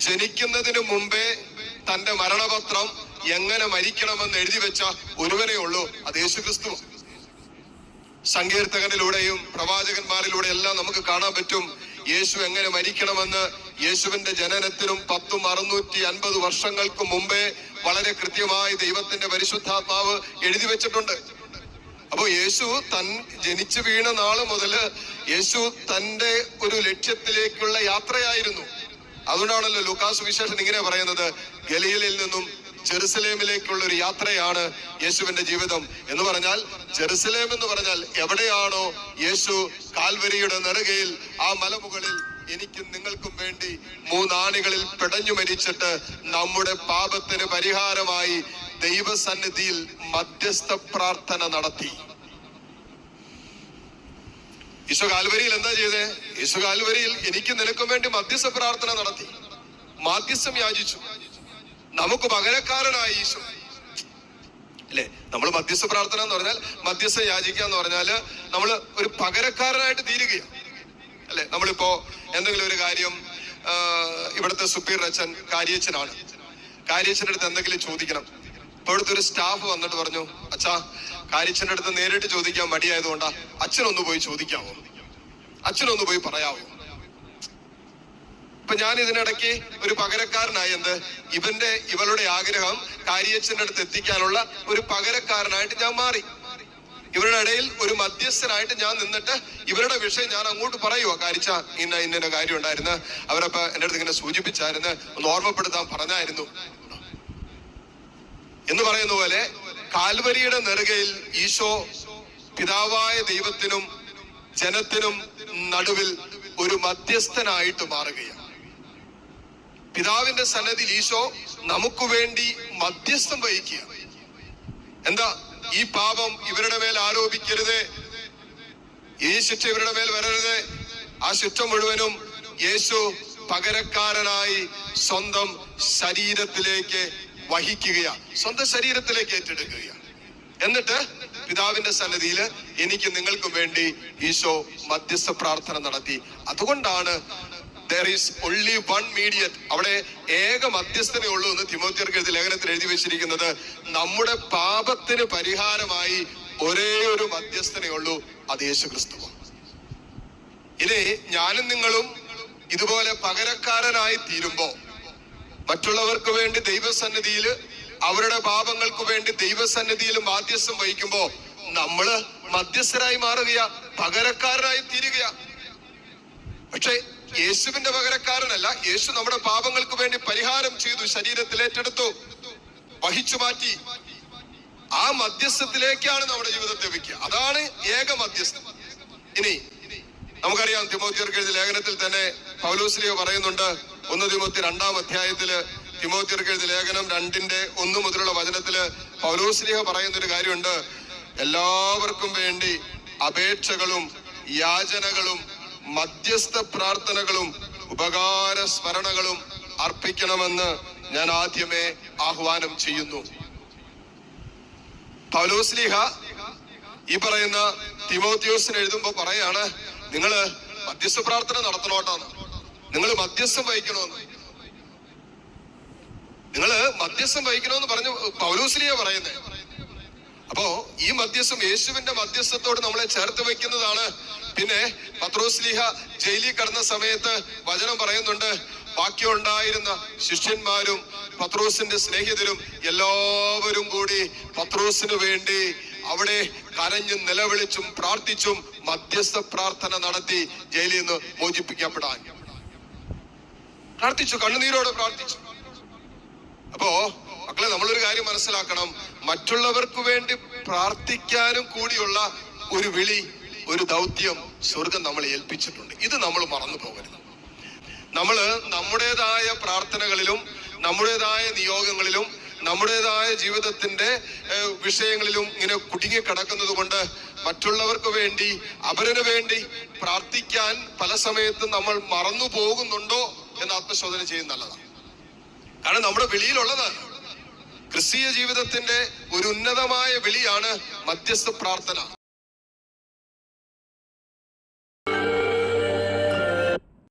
ജനിക്കുന്നതിന് മുമ്പേ തന്റെ മരണപത്രം എങ്ങനെ മരിക്കണമെന്ന് എഴുതി വെച്ച ഒരുവനേ ഉള്ളൂ. അത് യേശുക്രിസ്തു സങ്കീർത്തകനിലൂടെയും പ്രവാചകന്മാരിലൂടെ എല്ലാം നമുക്ക് കാണാൻ പറ്റും. യേശു എങ്ങനെ മരിക്കണമെന്ന് യേശുവിന്റെ ജനനത്തിനും പത്തും അറുന്നൂറ്റി അൻപത് വർഷങ്ങൾക്ക് മുമ്പേ വളരെ കൃത്യമായി ദൈവത്തിന്റെ പരിശുദ്ധാത്മാവ് എഴുതി വെച്ചിട്ടുണ്ട്. അപ്പോ യേശു തൻ ജനിച്ചു വീണ നാൾ മുതൽ യേശു തന്റെ ഒരു ലക്ഷ്യത്തിലേക്കുള്ള യാത്രയായിരുന്നു. അതുകൊണ്ടാണല്ലോ ലൂക്കാസ് വിശേഷൻ ഇങ്ങനെ പറയുന്നത്. ഗലീലിൽ നിന്നും ജെറുസലേമിലേക്കുള്ള ഒരു യാത്രയാണ് യേശുവിന്റെ ജീവിതം എന്ന് പറഞ്ഞാൽ ജെറുസലേം എന്ന് പറഞ്ഞാൽ എവിടെയാണോ യേശു കാൽവരിയുടെ നെറുകയിൽ ആ മലമുകളിൽ എനിക്കും നിങ്ങൾക്കും വേണ്ടി മൂന്നാണികളിൽ പിടഞ്ഞു മരിച്ചിട്ട് നമ്മുടെ പാപത്തിന് പരിഹാരമായി ദൈവസന്നിധിയിൽ മധ്യസ്ഥ പ്രാർത്ഥന നടത്തി. ഈശോ കാൽവരിയിൽ എന്താ ചെയ്തേ? ഈശോ കാൽവരിയിൽ എനിക്ക് നിനക്കും വേണ്ടി മധ്യസ്ഥ പ്രാർത്ഥന നടത്തി. മാധ്യസ്ഥം യാചിച്ചു. നമുക്ക് പകരക്കാരനായി ഈശോ അല്ലെ? നമ്മൾ മധ്യസ്ഥ പ്രാർത്ഥന എന്ന് പറഞ്ഞാൽ മധ്യസ്ഥ യാചിക്കുക എന്ന് പറഞ്ഞാൽ നമ്മൾ ഒരു പകരക്കാരനായിട്ട് തീരുകയാണ്. അല്ലെ? നമ്മളിപ്പോ എന്തെങ്കിലും ഒരു കാര്യം ഇവിടുത്തെ സുപ്പീർ അച്ഛൻ കാര്യച്ചനാണ്. കാര്യച്ചന്റെ അടുത്ത് എന്തെങ്കിലും ചോദിക്കണം. ഇപ്പൊ ഇവിടുത്തെ ഒരു സ്റ്റാഫ് വന്നിട്ട് പറഞ്ഞു അച്ഛാ കാര്യച്ചന്റെ അടുത്ത് നേരിട്ട് ചോദിക്കാൻ മടിയായതുകൊണ്ടാ അച്ഛനൊന്ന് പോയി ചോദിക്കാമോ അച്ഛനൊന്ന് പോയി പറയാമോ അപ്പൊ ഞാൻ ഇതിനിടയ്ക്ക് ഒരു പകരക്കാരനായി എന്ത് ഇവന്റെ ഇവളുടെ ആഗ്രഹം കാര്യച്ചന്റെ അടുത്ത് എത്തിക്കാനുള്ള ഒരു പകരക്കാരനായിട്ട് ഞാൻ മാറി. ഇവരുടെ ഇടയിൽ ഒരു മധ്യസ്ഥനായിട്ട് ഞാൻ നിന്നിട്ട് ഇവരുടെ വിഷയം ഞാൻ അങ്ങോട്ട് പറയുവോ? കാരിച്ച ഇന്ന ഇന്ന കാര്യം ഉണ്ടായിരുന്നു. അവരപ്പോ എന്റെ അടുത്ത് ഇങ്ങനെ സൂചിപ്പിച്ചായിരുന്നു. ഒന്ന് ഓർമ്മപ്പെടുത്താൻ പറഞ്ഞായിരുന്നു. എന്ന് പറയുന്ന പോലെ കാൽവരിയുടെ നെറുകയിൽ ഈശോ പിതാവായ ദൈവത്തിനും ജനത്തിനും നടുവിൽ ഒരു മധ്യസ്ഥനായിട്ട് മാറുകയാണ്. പിതാവിന്റെ സന്നദ്ധിയിൽ ഈശോ നമുക്ക് വേണ്ടി മധ്യസ്ഥം വഹിക്കുക എന്താ? ഈ പാപം ഇവരുടെ മേൽ ആരോപിക്കരുത്. ഈ ശിക്ഷ ഇവരുടെ മേൽ വരരുത്. ആ ശിക്ഷ മുഴുവനും യേശു പകരക്കാരനായി സ്വന്തം ശരീരത്തിലേക്ക് വഹിക്കുകയാണ്. സ്വന്തം ശരീരത്തിലേക്ക് ഏറ്റെടുക്കുകയാണ്. എന്നിട്ട് പിതാവിന്റെ സന്നിധിയിൽ എനിക്ക് നിങ്ങൾക്കും വേണ്ടി ഈശോ മധ്യസ്ഥ പ്രാർത്ഥന നടത്തി. അതുകൊണ്ടാണ് there is only one mediate അവിടെ ഏക മധ്യസ്ഥനേ ഉള്ളൂ എന്ന് തിമോത്തിയർക്ക് ലേഖനത്തിൽ എഴുതി വെച്ചിരിക്കുന്നത്. നമ്മുടെ പാപത്തിന് പരിഹാരമായി ഒരേ ഒരു മധ്യസ്ഥനേ ഉള്ളൂ അത് യേശു ക്രിസ്തുവാണ് ഇനി ഞാനും നിങ്ങളും ഇതുപോലെ പകരക്കാരനായി തീരുമ്പോ മറ്റുള്ളവർക്ക് വേണ്ടി ദൈവസന്നിധിയിൽ അവരുടെ പാപങ്ങൾക്ക് വേണ്ടി ദൈവസന്നിധിയിൽ മാധ്യസ്ഥം വഹിക്കുമ്പോ നമ്മൾ മധ്യസ്ഥരായി മാറുകയാ പകരക്കാരനായി തീരുകയാ. പക്ഷെ യേശുവിന്റെ പകരക്കാരനല്ല യേശു നമ്മുടെ പാപങ്ങൾക്ക് വേണ്ടി പരിഹാരം ചെയ്തു ശരീരത്തിൽ ഏറ്റെടുത്തു വഹിച്ചു മാറ്റി. ആ മധ്യസ്ഥത്തിലേക്കാണ് നമ്മുടെ ജീവിതത്തെ വെക്കുക അതാണ് ഏക മധ്യസ്ഥം. ഇനി നമുക്കറിയാം തിമോത്തിയർക്ക് എഴുതിയ ലേഖനത്തിൽ തന്നെ പൗലോസ്ലിയോ പറയുന്നുണ്ട് ഒന്ന് തിമോത്തി രണ്ടാം അധ്യായത്തിൽ തിമോത്തിയർക്ക് എഴുതിയ ലേഖനം രണ്ടിന്റെ ഒന്ന് മുതലുള്ള വചനത്തിൽ പൗലോസ്ലിഹ പറയുന്ന ഒരു കാര്യമുണ്ട്. എല്ലാവർക്കും വേണ്ടി അപേക്ഷകളും യാചനകളും മധ്യസ്ഥ പ്രാർത്ഥനകളും ഉപകാര സ്മരണകളും അർപ്പിക്കണമെന്ന് ഞാൻ ആദ്യമേ ആഹ്വാനം ചെയ്യുന്നു. പൗലോസ്ലിഹ ഈ പറയുന്ന തിമോത്യോസിന് എഴുതുമ്പോ പറയാണ് നിങ്ങൾ മധ്യസ്ഥ പ്രാർത്ഥന നടത്തണോട്ടാന്ന് നിങ്ങൾ മധ്യസ്ഥം വഹിക്കണമെന്ന്. നിങ്ങൾ മധ്യസ്ഥം വഹിക്കണമെന്ന് പറഞ്ഞു പൗലോസ്ലിയ പറയുന്നത് അപ്പോ ഈ മധ്യസ്ഥം യേശുവിന്റെ മധ്യസ്ഥത്തോട് നമ്മളെ ചേർത്ത് വെക്കുന്നതാണ് പിന്നെ പത്രോസ്ലിഹ ജയിലിൽ കടന്ന സമയത്ത് വചനം പറയുന്നുണ്ട് ബാക്കിയുണ്ടായിരുന്ന ശിഷ്യന്മാരും പത്രോസിന്റെ സ്നേഹിതരും എല്ലാവരും കൂടി പത്രോസിന് വേണ്ടി അവിടെ കരഞ്ഞും നിലവിളിച്ചും പ്രാർത്ഥിച്ചും മധ്യസ്ഥ പ്രാർത്ഥന നടത്തി ജയിലിൽ നിന്ന് മോചിപ്പിക്കപ്പെടാൻ. പ്രാർത്ഥിച്ചു കണ്ണുനീരോടെ പ്രാർത്ഥിച്ചു. അപ്പോ മക്കളെ നമ്മളൊരു കാര്യം മനസ്സിലാക്കണം. മറ്റുള്ളവർക്ക് വേണ്ടി പ്രാർത്ഥിക്കാനും കൂടിയുള്ള ഒരു വിളി ഒരു ദൗത്യം സ്വർഗം നമ്മളെ ഏൽപ്പിച്ചിട്ടുണ്ട്. ഇത് നമ്മൾ മറന്നു പോകരുത്. നമ്മൾ നമ്മുടേതായ പ്രാർത്ഥനകളിലും നമ്മുടേതായ നിയോഗങ്ങളിലും നമ്മുടേതായ ജീവിതത്തിന്റെ വിഷയങ്ങളിലും ഇങ്ങനെ കുടുങ്ങി കിടക്കുന്നത് കൊണ്ട് മറ്റുള്ളവർക്ക് വേണ്ടി അവരന് വേണ്ടി പ്രാർത്ഥിക്കാൻ പല സമയത്തും നമ്മൾ മറന്നു പോകുന്നുണ്ടോ എന്ന് ആത്മശോധന ചെയ്യുന്ന നല്ലതാണ്. കാരണം നമ്മുടെ വെളിയിലുള്ളതാണ് ക്രിസ്തീയ ജീവിതത്തിന്റെ ഒരു ഉന്നതമായ വിളിയാണ് മധ്യസ്ഥ പ്രാർത്ഥന.